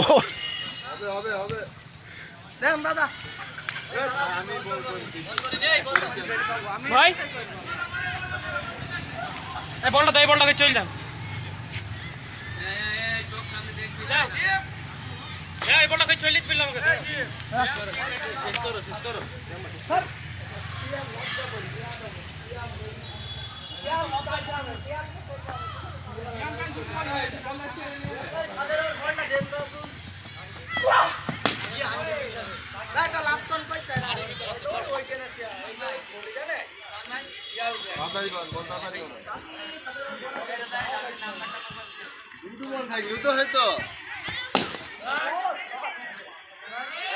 ও দেখেন দাদা। ভাই। এই বলটা দই বলটা চল যান এই বলটা কই চলিত বিল আমাকে একটা লাস্ট অন পাইছে ওইখানে এই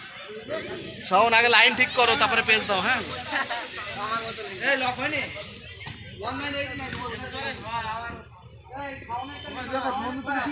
শাওন আগে লাইন ঠিক করো তারপরে পেজ দাও হ্যাঁ? এই লক হয়নি? ওয়ান নাইন এইট নাইন কি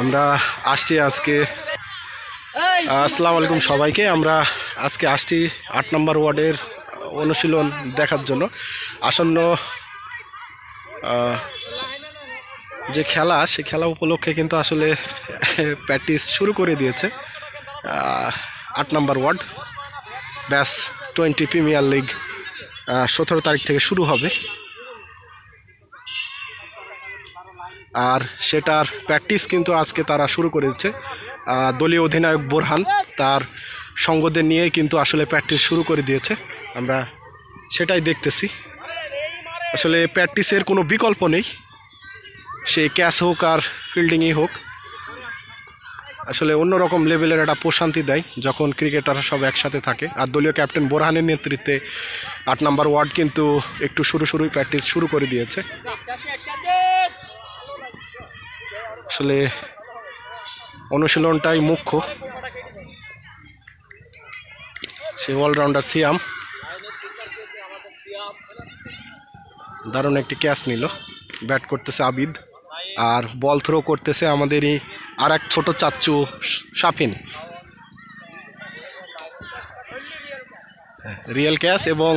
আমরা আসছি আজকে আসসালামু আলাইকুম সবাইকে। আমরা আজকে আসছি আট নম্বর ওয়ার্ডের অনুশীলন দেখার জন্য। আসন্ন যে খেলা সে খেলা উপলক্ষে কিন্তু আসলে প্র্যাকটিস শুরু করে দিয়েছে আট নম্বর ওয়ার্ড। ব্যাস টোয়েন্টি প্রিমিয়ার লিগ সতেরো তারিখ থেকে শুরু হবে। আর সেটার প্র্যাকটিস কিন্তু আজকে তারা শুরু করে দিচ্ছে। দলীয় অধিনায়ক বোরহান তার সঙ্গদের নিয়ে কিন্তু আসলে প্র্যাকটিস শুরু করে দিয়েছে। আমরা সেটাই দেখতেছি। আসলে প্র্যাকটিসের কোনো বিকল্প নেই। সে ক্যাচ হোক আর ফিল্ডিংই হোক। আসলে অন্যরকম লেভেলের একটা প্রশান্তি দেয় যখন ক্রিকেটাররা সব একসাথে থাকে। আর দলীয় ক্যাপ্টেন বোরহানের নেতৃত্বে আট নম্বর ওয়ার্ড কিন্তু একটু শুরু শুরুই প্র্যাকটিস শুরু করে দিয়েছে। আসলে অনুশীলনটাই মুখ্য। সে অলরাউন্ডার সিয়াম। দারুণ একটি ক্যাচ নিল। ব্যাট করতেছে আবিদ। আর বল থ্রো করতেছে আমাদেরই আর এক ছোটো চাচ্চু সাফিন রিয়েল ক্যাশ এবং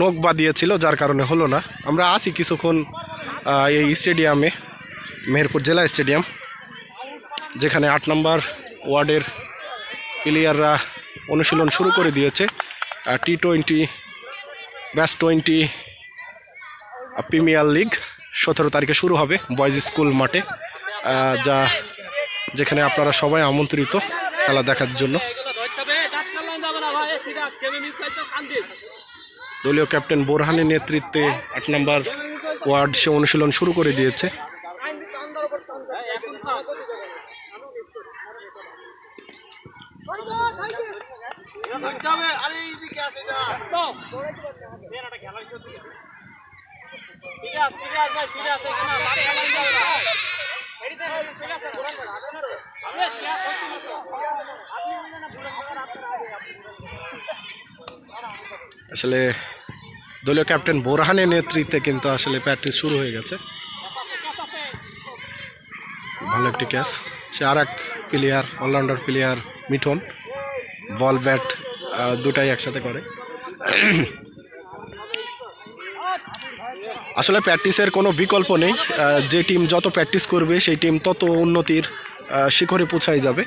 নোক বা দিয়েছিল যার কারণে হলো না। আমরা আসি কিছুক্ষণ এই স্টেডিয়ামে, মেহেরপুর জেলা স্টেডিয়াম, যেখানে আট নম্বর ওয়ার্ডের প্লেয়াররা অনুশীলন শুরু করে দিয়েছে। টি টোয়েন্টি ব্যাস টোয়েন্টি প্রিমিয়ার লিগ সতেরো তারিখে শুরু হবে বয়েজ স্কুল মাঠে যা যেখানে আপনারা সবাই আমন্ত্রিত খেলা দেখার জন্য। দলীয় ক্যাপ্টেন বোরহানের নেতৃত্বে আট নম্বর ওয়ার্ড সে অনুশীলন শুরু করে দিয়েছে। এখানে আসলে দলীয় ক্যাপ্টেন বোরহানের নেতৃত্বে কিন্তু আসলে প্র্যাকটিস শুরু হয়ে গেছে। ভালো একটি ক্যাচ। সে আর এক player allrounder player Mithon. Ball bat দুটাই একসাথে করে। আসলে প্র্যাকটিসের কোনো বিকল্প নেই। যে টিম যত প্র্যাকটিস করবে, সেই টিম তত উন্নতির শিখরে পৌঁছায় যাবে।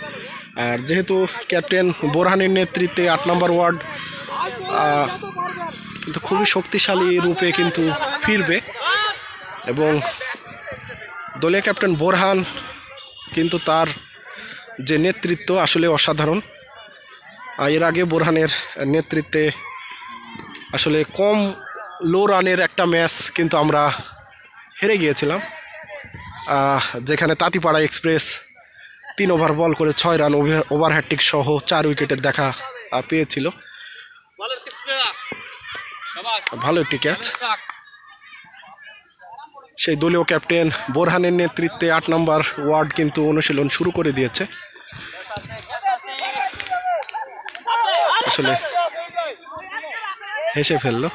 আর যেহেতু ক্যাপ্টেন বোরহানের নেতৃত্বে আট নম্বর ওয়ার্ড কিন্তু খুবই শক্তিশালী রূপে কিন্তু ফিরবে। এবং দলীয় ক্যাপ্টেন বোরহান কিন্তু তার যে নেতৃত্ব আসলে অসাধারণ। এর আগে বোরহানের নেতৃত্বে আসলে কম লো রানের একটা ম্যাচ কিন্তু আমরা হেরে গিয়েছিলাম। যেখানে তাঁতিপাড়া এক্সপ্রেস তিন ওভার বল করে ছয় রান ওভার হ্যাট্রিক সহ চার উইকেটের দেখা পেয়েছিল। ভালো একটি ক্যাচ। সেই দলীয় ক্যাপ্টেন বোরহানের নেতৃত্বে আট নম্বর ওয়ার্ড কিন্তু অনুশীলন শুরু করে দিয়েছে। আসলে হেসে ফেলল।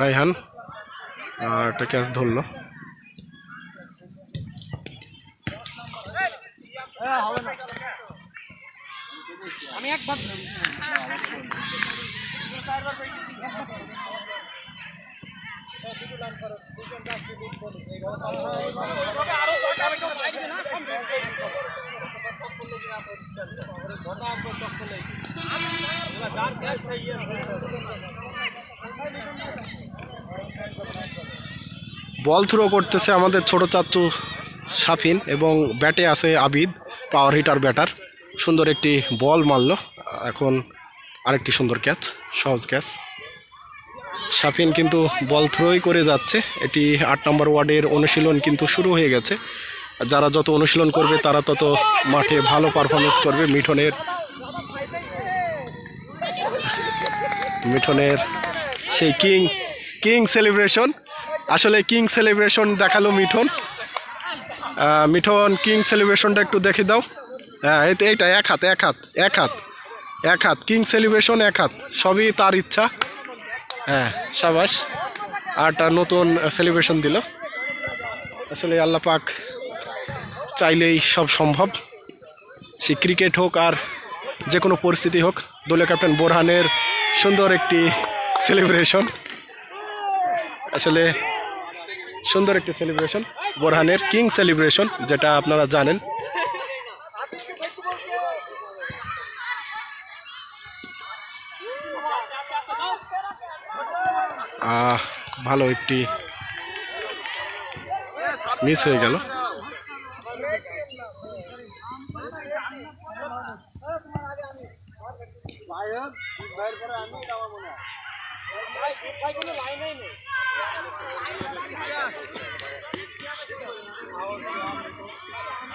রায়হান আর একটা ক্যাচ ধরলো। আমি বল থ্রো করতেছে আমাদের ছোট চাচু সাফিন এবং ব্যাটে আছে আবিদ পাওয়ার হিটার ব্যাটার সুন্দর একটি বল মারলো। এখন আরেকটি সুন্দর ক্যাচ সহজ ক্যাচ সাফিন কিন্তু বল থ্রোই করে যাচ্ছে। এটি আট নম্বর ওয়ার্ডের অনুশীলন কিন্তু শুরু হয়ে গেছে। যারা যত অনুশীলন করবে, তারা তত মাঠে ভালো পারফরমেন্স করবে। মিঠনের মিঠনের সেই কিং কিং সেলিব্রেশন আসলে কিং সেলিব্রেশন দেখাল মিঠন। মিঠন, কিং সেলিব্রেশনটা একটু দেখে দাও। হ্যাঁ এই তো এইটা, এক হাত এক হাত এক হাত এক হাত, কিং সেলিব্রেশন এক হাত, সবই তার ইচ্ছা। হ্যাঁ সাবাস, আরটা নতুন সেলিব্রেশন দিল। আসলে আল্লাহ পাক চাইলেই সব সম্ভব। সে ক্রিকেট হোক আর যে কোনো পরিস্থিতি হোক দলীয় ক্যাপ্টেন বোরহানের সুন্দর একটি সেলিব্রেশন আসলে সুন্দর একটি সেলিব্রেশন বোরহানের কিং সেলিব্রেশন যেটা আপনারা জানেন। ভালো একটি মিস হয়ে গেল।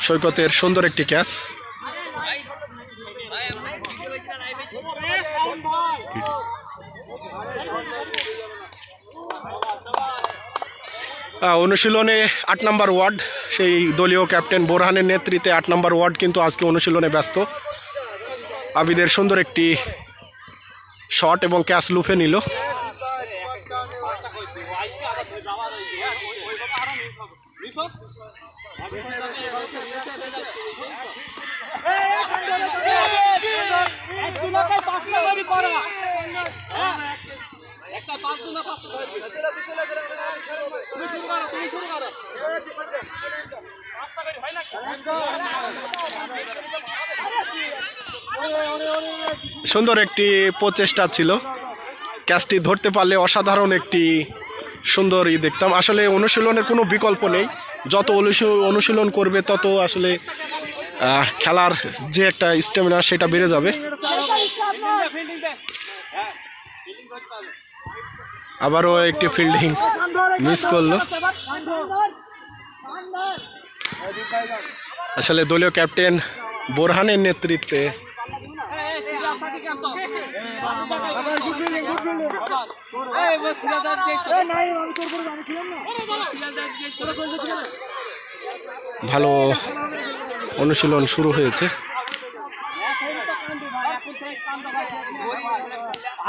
সৈকতের সুন্দর একটি ক্যাচ। অনুশীলনে আট নম্বর ওয়ার্ড, সেই দলীয় ক্যাপ্টেন বোরহানের নেতৃত্বে আট নম্বর ওয়ার্ড কিন্তু আজকে অনুশীলনে ব্যস্ত। আবিদের সুন্দর একটি শট এবং ক্যাচ লুফে নিল একটা পাঁচ দু না পাঁচটা ধরে দিবে। তুমি শুরু করো তুমি শুরু করো পাঁচটা করে হয় নাকি সুন্দর একটি প্রচেষ্টা ছিল। ক্যাচটি ধরতে পারলে অসাধারণ একটি সুন্দর ই দেখতাম। আসলে অনুশীলনের কোনো বিকল্প নেই। যত অনুশী- অনুশীলন করবে, তত আসলে খেলার যে একটা স্টেমিনা সেটা বেড়ে যাবে। আবারও একটি ফিল্ডিং মিস করল। আসলে দলীয় ক্যাপ্টেন বোরহানের নেতৃত্বে ভালো অনুশীলন শুরু হয়েছে।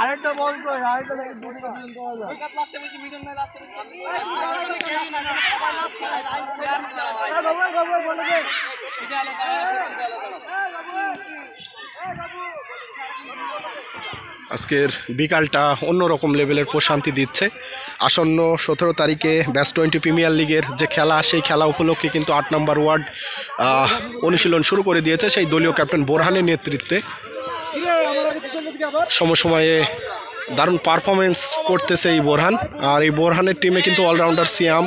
আরেকটা বল তো, আরেকটা দেখি দুটো কথা লাস্টে বলছি মিডল লাস্টে বাবা বাবা বলে দে আজকের বিকালটা অন্যরকম লেভেলের প্রশান্তি দিচ্ছে। আসন্ন সতেরো তারিখে ব্যাস টোয়েন্টি প্রিমিয়ার লিগের যে খেলা, সেই খেলা উপলক্ষে কিন্তু আট নম্বর ওয়ার্ড অনুশীলন শুরু করে দিয়েছে সেই দলীয় ক্যাপ্টেন বোরহানের নেতৃত্বে। সমসময়ে দারুণ পারফরমেন্স করতেছে এই বোরহান। আর এই বোরহানের টিমে কিন্তু অলরাউন্ডার সিয়াম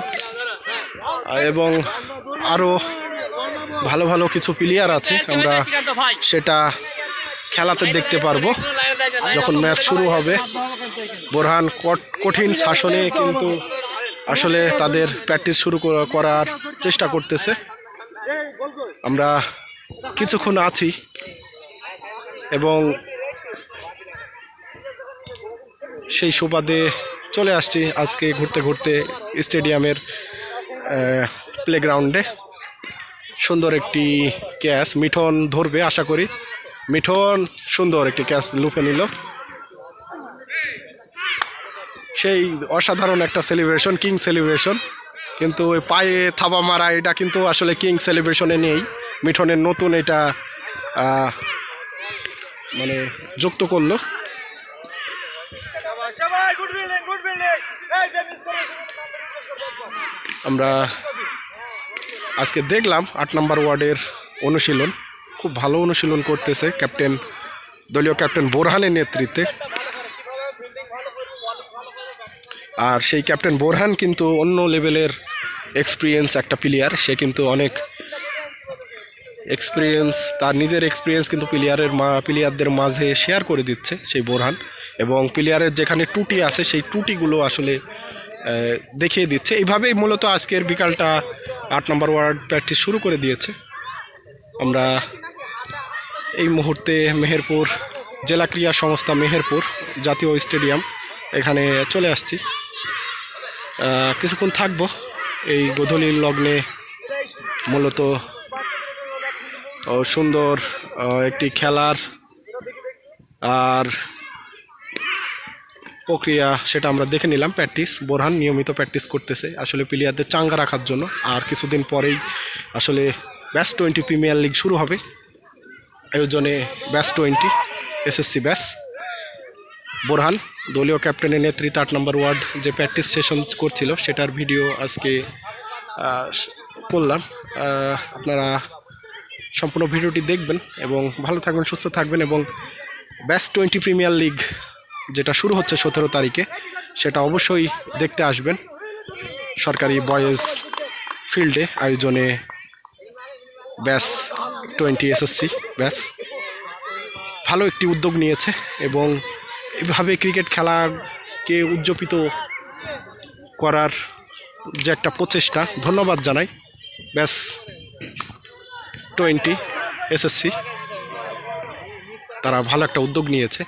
এবং আরও ভালো ভালো কিছু প্লেয়ার আছে। আমরা সেটা খেলাতে দেখতে পারব। যখন ম্যাচ শুরু হবে, বোরহান কঠিন শাসনে কিন্তু আসলে তাদের প্র্যাকটিস শুরু করার চেষ্টা করতেছে। আমরা কিছুক্ষণ আছি এবং সেই সুবাদে চলে আসছি আজকে ঘুরতে ঘুরতে স্টেডিয়ামের প্লেগ্রাউন্ডে সুন্দর একটি ক্যাচ, মিঠন ধরবে আশা করি। মিঠন, সুন্দর একটি ক্যাচ লুফে নিল। সেই অসাধারণ একটা সেলিব্রেশন কিং সেলিব্রেশন কিন্তু ওই পায়ে থাবা মারা, এটা কিন্তু আসলে কিং সেলিব্রেশনে নেই। মিঠনের নতুন এটা মানে যুক্ত করল। আমরা আজকে দেখলাম আট নম্বর ওয়ার্ডের অনুশীলন। খুব ভালো অনুশীলন করতেছে ক্যাপ্টেন, দলীয় ক্যাপ্টেন বোরহানের নেতৃত্বে। আর সেই ক্যাপ্টেন বোরহান কিন্তু অন্য লেভেলের এক্সপিরিয়েন্স একটা প্লেয়ার সে কিন্তু অনেক এক্সপিরিয়েন্স তার নিজের এক্সপিরিয়েন্স কিন্তু প্লেয়ারের মা প্লেয়ারদের মাঝে শেয়ার করে দিচ্ছে সেই বোরহান। এবং প্লেয়ারের যেখানে টুটি আছে, সেই টুটিগুলো আসলে দেখিয়ে দিচ্ছে। এইভাবেই মূলত আজকের বিকালটা আট নম্বর ওয়ার্ড প্র্যাকটিস শুরু করে দিয়েছে। আমরা এই মুহূর্তে মেহেরপুর জেলা ক্রীড়া সংস্থা মেহেরপুর জাতীয় স্টেডিয়াম এখানে চলে আসছি। কিছুক্ষণ থাকব এই গোধূলির লগ্নে মূলত সুন্দর একটি খেলার আর প্রক্রিয়া সেটা আমরা দেখে নিলাম প্র্যাকটিস বোরহান নিয়মিত প্র্যাকটিস করতেছে। আসলে প্লেয়ারদের চাঙ্গা রাখার জন্য আর কিছুদিন পরেই আসলে ব্যাস টোয়েন্টি প্রিমিয়ার লিগ শুরু হবে। আয়োজনে ব্যাস টোয়েন্টি, এসএসসি ব্যাস। বোরহান, দলীয় ক্যাপ্টেনের নেতৃত্বে আট নম্বর ওয়ার্ড যে প্র্যাকটিস সেশন করছিল, সেটার ভিডিও আজকে করলাম। আপনারা সম্পূর্ণ ভিডিওটি দেখবেন এবং ভালো থাকবেন, সুস্থ থাকবেন এবং ব্যাস টোয়েন্টি প্রিমিয়ার লিগ যেটা শুরু হচ্ছে সতেরো তারিখে, সেটা অবশ্যই দেখতে আসবেন। সরকারি বয়েজ ফিল্ডে আয়োজনে ব্যাস টোয়েন্টি এসএসসি ব্যাস। ভালো একটি উদ্যোগ নিয়েছে এবং এভাবে ক্রিকেট খেলাকে উজ্জীবিত করার যে একটা প্রচেষ্টা, ধন্যবাদ জানাই। ব্যাস টোয়েন্টি এসএসসি তারা ভালো একটা উদ্যোগ নিয়েছে।